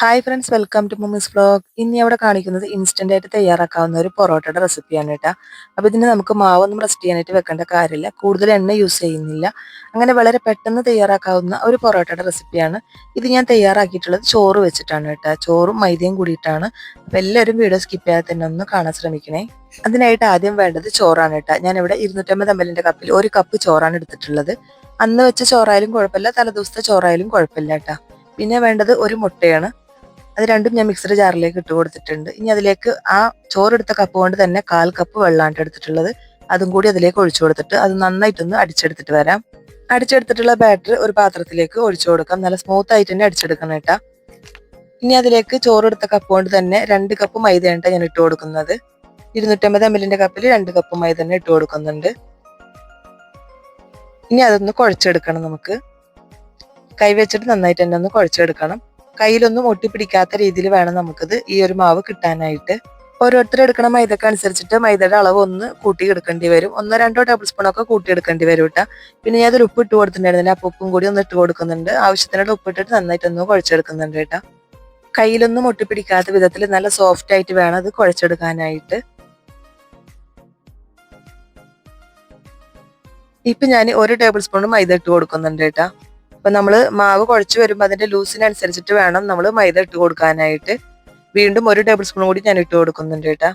Hi friends welcome to mummy's vlog ഇനി അവിടെ കാണിക്കുന്നത് ഇൻസ്റ്റന്റ് ആയിട്ട് തയ്യാറാക്കാവുന്ന ഒരു പൊറോട്ടയുടെ റെസിപ്പിയാണ് കേട്ടോ. അപ്പോൾ ഇതിന് നമുക്ക് മാവൊന്നും റെസ്റ്റ് ചെയ്യാനായിട്ട് വെക്കേണ്ട കാര്യമില്ല. കൂടുതൽ എണ്ണ യൂസ് ചെയ്യുന്നില്ല. അങ്ങനെ വളരെ പെട്ടെന്ന് തയ്യാറാക്കാവുന്ന ഒരു പൊറോട്ടയുടെ റെസിപ്പിയാണ് ഇത് ഞാൻ തയ്യാറാക്കിയിട്ടുള്ളത് ചോറ് വെച്ചിട്ടാണ് കേട്ടോ. ചോറും മൈദയും കൂടിയിട്ടാണ്. അപ്പോൾ എല്ലാവരും വീഡിയോ സ്കിപ്പ് ചെയ്യാതെ തന്നെ ഒന്ന് കാണാൻ ശ്രമിക്കണേ. അതിനായിട്ട് ആദ്യം വേണ്ടത് ചോറാണ് കേട്ടോ. ഇവിടെ ഇരുന്നൂറ്റമ്പത് എം കപ്പിൽ ഒരു കപ്പ് ചോറാണ് എടുത്തിട്ടുള്ളത്. അന്ന് വെച്ച ചോറായാലും കുഴപ്പമില്ല. തലേദിവസത്തെ ചോറായാലും കുഴപ്പമില്ല കേട്ടോ. പിന്നെ വേണ്ടത് ഒരു മുട്ടയാണ്. അത് രണ്ടും ഞാൻ മിക്സർ ജാറിലേക്ക് ഇട്ട് കൊടുത്തിട്ടുണ്ട്. ഇനി അതിലേക്ക് ആ ചോറെടുത്ത കപ്പ് കൊണ്ട് തന്നെ കാൽ കപ്പ് വെള്ളമാണ് എടുത്തിട്ടുള്ളത്. അതും കൂടി അതിലേക്ക് ഒഴിച്ചു കൊടുത്തിട്ട് അത് നന്നായിട്ടൊന്ന് അടിച്ചെടുത്തിട്ട് വരാം. അടിച്ചെടുത്തിട്ടുള്ള ബാറ്റർ ഒരു പാത്രത്തിലേക്ക് ഒഴിച്ചു കൊടുക്കാം. നല്ല സ്മൂത്ത് ആയിട്ട് തന്നെ അടിച്ചെടുക്കണം കേട്ടാ. ഇനി അതിലേക്ക് ചോറെടുത്ത കപ്പ് കൊണ്ട് തന്നെ രണ്ട് കപ്പ് മൈദയാണ് ഞാൻ ഇട്ട് കൊടുക്കുന്നത്. ഇരുന്നൂറ്റമ്പത് എം എല്ലിന്റെ കപ്പിൽ രണ്ട് കപ്പ് മൈദ തന്നെ ഇട്ട് കൊടുക്കുന്നുണ്ട്. ഇനി അതൊന്ന് കുഴച്ചെടുക്കണം നമുക്ക്. കൈ വെച്ചിട്ട് നന്നായിട്ട് തന്നെ ഒന്ന് കുഴച്ചെടുക്കണം. കയ്യിലൊന്നും ഒട്ടിപ്പിടിക്കാത്ത രീതിയിൽ വേണം നമുക്കിത് ഈ ഒരു മാവ് കിട്ടാനായിട്ട്. ഓരോരുത്തർ എടുക്കണ മൈദക്ക് അനുസരിച്ചിട്ട് മൈദയുടെ അളവ് ഒന്ന് കൂട്ടി എടുക്കേണ്ടി വരും. ഒന്നോ രണ്ടോ ടേബിൾ സ്പൂൺ ഒക്കെ കൂട്ടി എടുക്കേണ്ടി വരും കേട്ടോ. പിന്നെ ഞാൻ അതിൽ ഉപ്പ് ഇട്ട് കൊടുത്തിട്ടുണ്ടായിരുന്നില്ല അപ്പൊ ഉപ്പും കൂടി ഒന്ന് ഇട്ട് കൊടുക്കുന്നുണ്ട്. ആവശ്യത്തിനുള്ള ഉപ്പ് ഇട്ടിട്ട് നന്നായിട്ടൊന്ന് കുഴച്ചെടുക്കുന്നുണ്ട് കേട്ടോ. കയ്യിലൊന്നും ഒട്ടിപ്പിടിക്കാത്ത വിധത്തിൽ നല്ല സോഫ്റ്റ് ആയിട്ട് വേണം അത് കുഴച്ചെടുക്കാനായിട്ട്. ഇപ്പൊ ഞാൻ ഒരു ടേബിൾ സ്പൂൺ മൈദ ഇട്ട് കൊടുക്കുന്നുണ്ട് കേട്ടാ. അപ്പൊ നമ്മൾ മാവ് കുഴച്ച് വരുമ്പോൾ അതിന്റെ ലൂസിനനുസരിച്ചിട്ട് വേണം നമ്മൾ മൈദ ഇട്ട് കൊടുക്കാനായിട്ട്. വീണ്ടും ഒരു ടേബിൾ സ്പൂൺ കൂടി ഞാൻ ഇട്ട് കൊടുക്കുന്നുണ്ട് കേട്ടാ.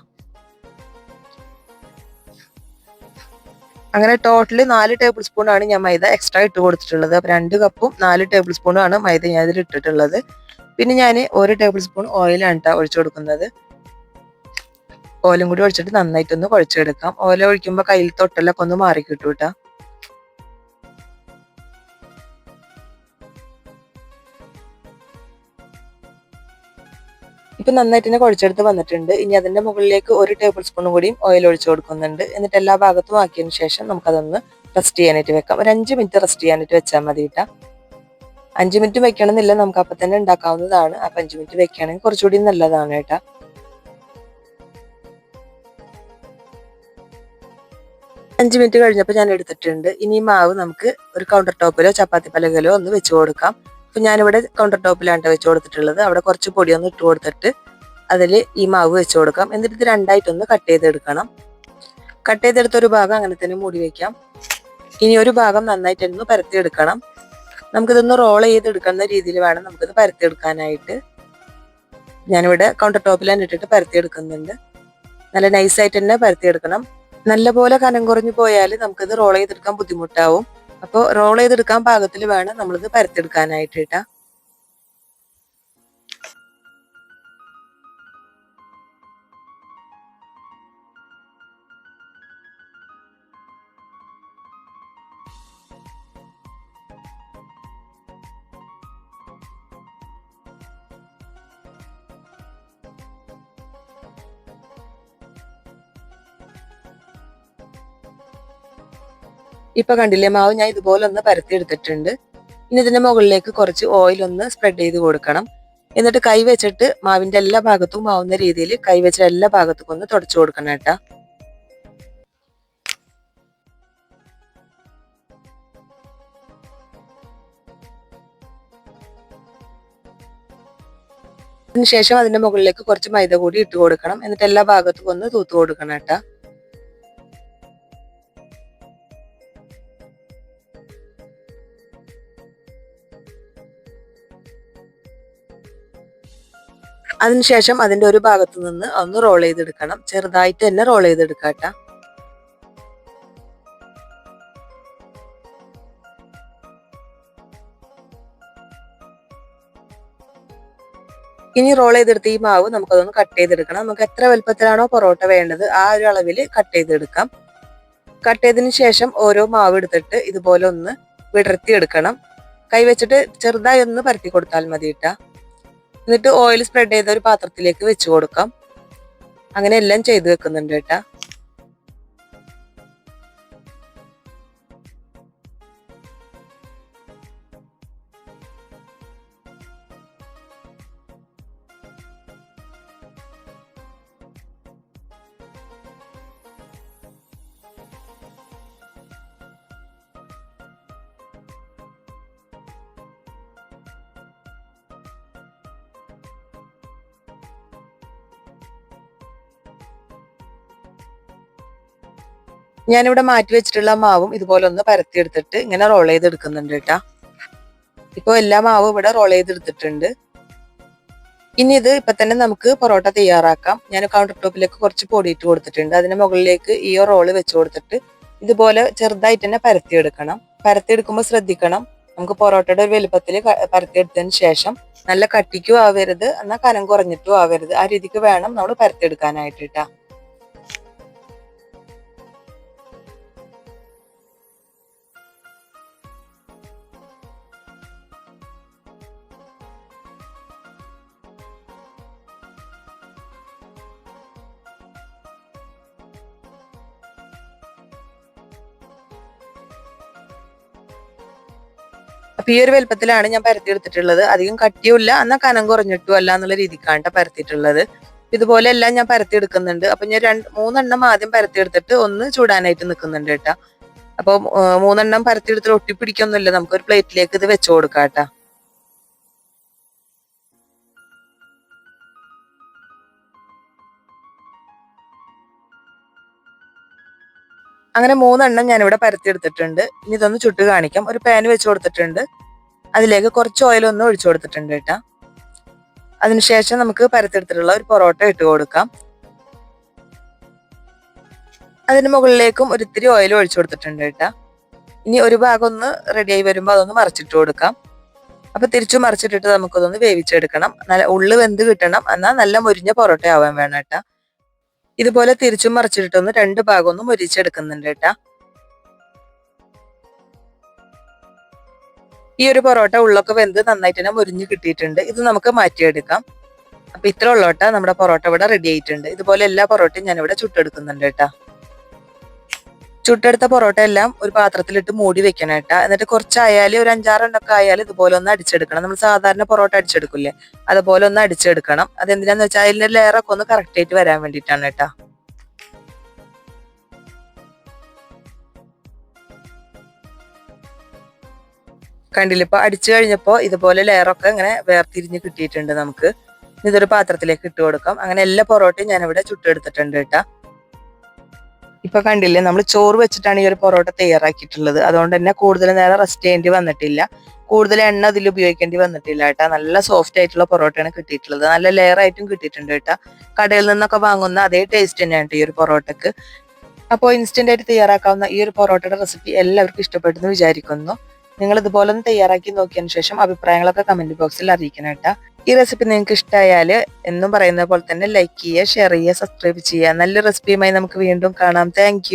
അങ്ങനെ ടോട്ടൽ നാല് ടേബിൾ സ്പൂൺ ആണ് ഞാൻ മൈദ എക്സ്ട്രാ ഇട്ട് കൊടുത്തിട്ടുള്ളത്. അപ്പൊ രണ്ട് കപ്പും നാല് ടേബിൾ സ്പൂണും ആണ് മൈദ ഞാൻ ഇതിൽ ഇട്ടിട്ടുള്ളത്. പിന്നെ ഞാൻ ഒരു ടേബിൾ സ്പൂൺ ഓയിലാണ് കേട്ടോ ഒഴിച്ചു കൊടുക്കുന്നത്. ഓയിലും കൂടി ഒഴിച്ചിട്ട് നന്നായിട്ടൊന്ന് കുഴച്ചെടുക്കാം. ഓല ഒഴിക്കുമ്പോൾ കയ്യിൽ തൊട്ടലൊക്കെ ഒന്ന് മാറി കേട്ടോ ഇപ്പൊ നന്നായിട്ട് തന്നെ കുഴച്ചെടുത്ത് വന്നിട്ടുണ്ട്. ഇനി അതിന്റെ മുകളിലേക്ക് ഒരു ടേബിൾ സ്പൂണും കൂടിയും ഓയിൽ ഒഴിച്ചു കൊടുക്കുന്നുണ്ട്. എന്നിട്ട് എല്ലാ ഭാഗത്തും ആക്കിയതിന് ശേഷം നമുക്കതൊന്ന് റെസ്റ്റ് ചെയ്യാനായിട്ട് വെക്കാം. ഒരു അഞ്ച് മിനിറ്റ് റെസ്റ്റ് ചെയ്യാനായിട്ട് വെച്ചാൽ മതി കേട്ടോ അഞ്ച് മിനിറ്റ് വെക്കണമെന്നില്ല. നമുക്ക് അപ്പൊ തന്നെ ഉണ്ടാക്കാവുന്നതാണ്. അപ്പൊ അഞ്ച് മിനിറ്റ് വെക്കുകയാണെങ്കിൽ കുറച്ചുകൂടി നല്ലതാണ് കേട്ടോ അഞ്ച് മിനിറ്റ് കഴിഞ്ഞപ്പോൾ ഞാൻ എടുത്തിട്ടുണ്ട്. ഇനി മാവ് നമുക്ക് ഒരു കൗണ്ടർ ടോപ്പിലോ ചപ്പാത്തി പലകയിലോ ഒന്ന് വെച്ച് കൊടുക്കാം. അപ്പൊ ഞാനിവിടെ കൗണ്ടർ ടോപ്പിലാണ് വെച്ച് കൊടുത്തിട്ടുള്ളത്. അവിടെ കുറച്ച് പൊടിയൊന്ന് ഇട്ട് കൊടുത്തിട്ട് അതിൽ ഈ മാവ് വെച്ച് കൊടുക്കാം. എന്നിട്ട് ഇത് രണ്ടായിട്ടൊന്ന് കട്ട് ചെയ്തെടുക്കണം. കട്ട് ചെയ്തെടുത്ത ഒരു ഭാഗം അങ്ങനെ തന്നെ മൂടി വെക്കാം. ഇനി ഒരു ഭാഗം നന്നായിട്ടൊന്ന് പരത്തിയെടുക്കണം. നമുക്കിതൊന്ന് റോൾ ചെയ്തെടുക്കുന്ന രീതിയിൽ വേണം നമുക്കിത് പരത്തിയെടുക്കാനായിട്ട്. ഞാനിവിടെ കൗണ്ടർ ടോപ്പിലാണ് ഇട്ടിട്ട് പരത്തിയെടുക്കുന്നുണ്ട്. നല്ല നൈസായിട്ട് തന്നെ പരത്തിയെടുക്കണം. നല്ലപോലെ കനം കുറഞ്ഞു പോയാൽ നമുക്കിത് റോൾ ചെയ്തെടുക്കാൻ ബുദ്ധിമുട്ടാവും. അപ്പോൾ റോൾ ചെയ്തെടുക്കാൻ പാകത്തിൽ വേണം നമ്മളിത് പരത്തെടുക്കാനായിട്ട് കേട്ടാ ഇപ്പൊ കണ്ടില്ലേ മാവ് ഞാൻ ഇതുപോലെ ഒന്ന് പരത്തി എടുത്തിട്ടുണ്ട് ഇനി ഇതിന്റെ മുകളിലേക്ക് കുറച്ച് ഓയിൽ ഒന്ന് സ്പ്രെഡ് ചെയ്ത് കൊടുക്കണം. എന്നിട്ട് കൈ വെച്ചിട്ട് മാവിന്റെ എല്ലാ ഭാഗത്തും ആവുന്ന രീതിയിൽ കൈ വെച്ച എല്ലാ ഭാഗത്തും ഒന്ന് തുടച്ചു കൊടുക്കണം കേട്ടാ. അതിനുശേഷം അതിന്റെ മുകളിലേക്ക് കുറച്ച് മൈദ കൂടി ഇട്ട് കൊടുക്കണം. എന്നിട്ട് എല്ലാ ഭാഗത്തും ഒന്ന് തൂത്ത് കൊടുക്കണം കേട്ടാ. അതിനുശേഷം അതിന്റെ ഒരു ഭാഗത്തു നിന്ന് ഒന്ന് റോൾ ചെയ്തെടുക്കണം. ചെറുതായിട്ട് തന്നെ റോൾ ചെയ്തെടുക്കാട്ട ഇനി റോൾ ചെയ്തെടുത്ത ഈ മാവ് നമുക്കതൊന്ന് കട്ട് ചെയ്തെടുക്കണം. നമുക്ക് എത്ര വലുപ്പത്തിലാണോ പൊറോട്ട വേണ്ടത് ആ ഒരു അളവിൽ കട്ട് ചെയ്തെടുക്കാം. കട്ട് ചെയ്തതിന് ശേഷം ഓരോ മാവ് എടുത്തിട്ട് ഇതുപോലെ ഒന്ന് വിടർത്തി എടുക്കണം കൈവച്ചിട്ട് ചെറുതായി ഒന്ന് പരത്തി കൊടുത്താൽ മതി കേട്ടാ. എന്നിട്ട് ഓയിൽ സ്പ്രെഡ് ചെയ്ത ഒരു പാത്രത്തിലേക്ക് വെച്ച് കൊടുക്കാം. അങ്ങനെ എല്ലാം ചെയ്തു വെക്കുന്നുണ്ട് കേട്ടാ. ഞാനിവിടെ മാറ്റി വെച്ചിട്ടുള്ള മാവും ഇതുപോലെ ഒന്ന് പരത്തിയെടുത്തിട്ട് ഇങ്ങനെ റോൾ ചെയ്തെടുക്കുന്നുണ്ട് കേട്ടാ. ഇപ്പോൾ എല്ലാ മാവും ഇവിടെ റോൾ ചെയ്തെടുത്തിട്ടുണ്ട്. ഇനി ഇത് ഇപ്പൊ തന്നെ നമുക്ക് പൊറോട്ട തയ്യാറാക്കാം. ഞാൻ കൗണ്ടർ ടോപ്പിലേക്ക് കുറച്ച് പൊടിയിട്ട് കൊടുത്തിട്ടുണ്ട്. അതിന് മുകളിലേക്ക് ഈ റോൾ വെച്ച് കൊടുത്തിട്ട് ഇതുപോലെ ചെറുതായിട്ട് തന്നെ പരത്തിയെടുക്കണം. പരത്തിയെടുക്കുമ്പോൾ ശ്രദ്ധിക്കണം. നമുക്ക് പൊറോട്ടയുടെ ഒരു വലുപ്പത്തിൽ പരത്തിയെടുത്തതിന് ശേഷം നല്ല കട്ടിക്കും ആവരുത്. എന്നാൽ കനം കുറഞ്ഞിട്ടും ആവരുത്. ആ രീതിക്ക് വേണം നമ്മൾ പരത്തിയെടുക്കാനായിട്ട് കേട്ടാ. അപ്പൊ ഈ ഒരു വലുപ്പത്തിലാണ് ഞാൻ പരത്തിയെടുത്തിട്ടുള്ളത് അധികം കട്ടിയുമില്ല. എന്നാൽ കനം കുറഞ്ഞിട്ടും അല്ല എന്നുള്ള രീതിക്കാണ് ട്ടോ പരത്തിയിട്ടുള്ളത്. ഇതുപോലെ എല്ലാം ഞാൻ പരത്തിയെടുക്കുന്നുണ്ട് അപ്പൊ ഞാൻ രണ്ട് മൂന്നെണ്ണം ആദ്യം പരത്തിയെടുത്തിട്ട് ഒന്ന് ചൂടാനായിട്ട് നിൽക്കുന്നുണ്ട് കേട്ടാ. അപ്പൊ മൂന്നെണ്ണം പരത്തിയെടുത്തിട്ട് ഒട്ടിപ്പിടിക്കൊന്നുമില്ല. നമുക്ക് ഒരു പ്ലേറ്റിലേക്ക് ഇത് വെച്ചു കൊടുക്കാം കേട്ടാ. അങ്ങനെ മൂന്നെണ്ണം ഞാനിവിടെ പരത്തിയെടുത്തിട്ടുണ്ട്. ഇനി ഇതൊന്ന് ചുട്ട് കാണിക്കാം. ഒരു പാൻ വെച്ച് കൊടുത്തിട്ടുണ്ട്. അതിലേക്ക് കുറച്ച് ഓയിൽ ഒന്ന് ഒഴിച്ചു കൊടുത്തിട്ടുണ്ട് കേട്ടാ. അതിനുശേഷം നമുക്ക് പരത്തെടുത്തിട്ടുള്ള ഒരു പൊറോട്ട ഇട്ട് കൊടുക്കാം. അതിന് മുകളിലേക്കും ഒരിത്തിരി ഓയിൽ ഒഴിച്ചു കൊടുത്തിട്ടുണ്ട് കേട്ടാ. ഇനി ഒരു ഭാഗം ഒന്ന് റെഡി ആയി വരുമ്പോൾ അതൊന്ന് മറിച്ചിട്ട് കൊടുക്കാം. അപ്പൊ തിരിച്ചു മറിച്ചിട്ടിട്ട് നമുക്കതൊന്ന് വേവിച്ചെടുക്കണം. നല്ല ഉള്ളു വെന്ത് കിട്ടണം. എന്നാൽ നല്ല മുരിഞ്ഞ പൊറോട്ട ആവാൻ വേണം കേട്ടാ. ഇതുപോലെ തിരിച്ചും മറിച്ചിട്ടൊന്ന് രണ്ട് ഭാഗം ഒന്ന് മുരിച്ചെടുക്കുന്നുണ്ട് കേട്ടാ. ഈ ഒരു പൊറോട്ട ഉള്ളൊക്കെ വെന്ത് നന്നായിട്ട് തന്നെ മുരിഞ്ഞ് കിട്ടിയിട്ടുണ്ട്. ഇത് നമുക്ക് മാറ്റിയെടുക്കാം. അപ്പൊ ഇത്ര ഉള്ളോട്ട നമ്മുടെ പൊറോട്ട ഇവിടെ റെഡി ആയിട്ടുണ്ട്. ഇതുപോലെ എല്ലാ പൊറോട്ടയും ഞാൻ ഇവിടെ ചുട്ടെടുക്കുന്നുണ്ട് കേട്ടാ. ചുട്ടെടുത്ത പൊറോട്ട എല്ലാം ഒരു പാത്രത്തിലിട്ട് മൂടി വെക്കണം കേട്ടാ. എന്നിട്ട് കുറച്ചായാലും ഒരു അഞ്ചാറെണ്ണൊക്കെ ആയാലും ഇതുപോലെ ഒന്ന് അടിച്ചെടുക്കണം. നമ്മൾ സാധാരണ പൊറോട്ട അടിച്ചെടുക്കില്ലേ? അതുപോലെ ഒന്ന് അടിച്ചെടുക്കണം. അതെന്തിനാന്ന് വെച്ചാൽ അതിന്റെ ലെയറൊക്കെ ഒന്ന് കറക്റ്റ് ആയിട്ട് വരാൻ വേണ്ടിയിട്ടാണ് കേട്ടാ. ഇപ്പൊ അടിച്ചു കഴിഞ്ഞപ്പോ ഇതുപോലെ ലെയറൊക്കെ ഇങ്ങനെ വേർതിരിഞ്ഞ് കിട്ടിയിട്ടുണ്ട് നമുക്ക്. ഇതൊരു പാത്രത്തിലേക്ക് ഇട്ട് കൊടുക്കാം. അങ്ങനെ എല്ലാ പൊറോട്ടയും ഞാൻ ഇവിടെ ചുട്ടെടുത്തിട്ടുണ്ട് കേട്ടാ. ഇപ്പൊ കണ്ടില്ലേ നമ്മൾ ചോറ് വെച്ചിട്ടാണ് ഈ ഒരു പൊറോട്ട തയ്യാറാക്കിയിട്ടുള്ളത്. അതുകൊണ്ട് തന്നെ കൂടുതൽ നേരം റെസ്റ്റ് ചെയ്യേണ്ടി വന്നിട്ടില്ല. കൂടുതൽ എണ്ണ അതിൽ ഉപയോഗിക്കേണ്ടി വന്നിട്ടില്ല കേട്ടാ. നല്ല സോഫ്റ്റ് ആയിട്ടുള്ള പൊറോട്ടയാണ് കിട്ടിയിട്ടുള്ളത്. നല്ല ലെയർ ആയിട്ടും കിട്ടിയിട്ടുണ്ട് കേട്ടാ. കടയിൽ നിന്നൊക്കെ വാങ്ങുന്ന അതേ ടേസ്റ്റ് തന്നെയാണ് ഈ ഒരു പൊറോട്ടക്ക്. അപ്പോൾ ഇൻസ്റ്റന്റ് ആയിട്ട് തയ്യാറാക്കാവുന്ന ഈ ഒരു പൊറോട്ടയുടെ റെസിപ്പി എല്ലാവർക്കും ഇഷ്ടപ്പെട്ടെന്ന് വിചാരിക്കുന്നു. നിങ്ങൾ ഇതുപോലെ ഒന്ന് തയ്യാറാക്കി നോക്കിയതിന് ശേഷം അഭിപ്രായങ്ങളൊക്കെ കമന്റ് ബോക്സിൽ അറിയിക്കണം കേട്ടാ. ഈ റെസിപ്പി നിങ്ങൾക്ക് ഇഷ്ടമായാൽ എന്നും പറയുന്ന പോലെ തന്നെ ലൈക്ക് ചെയ്യുക ഷെയർ ചെയ്യുക സബ്സ്ക്രൈബ് ചെയ്യുക. നല്ല റെസിപ്പിയുമായി നമുക്ക് വീണ്ടും കാണാം. താങ്ക്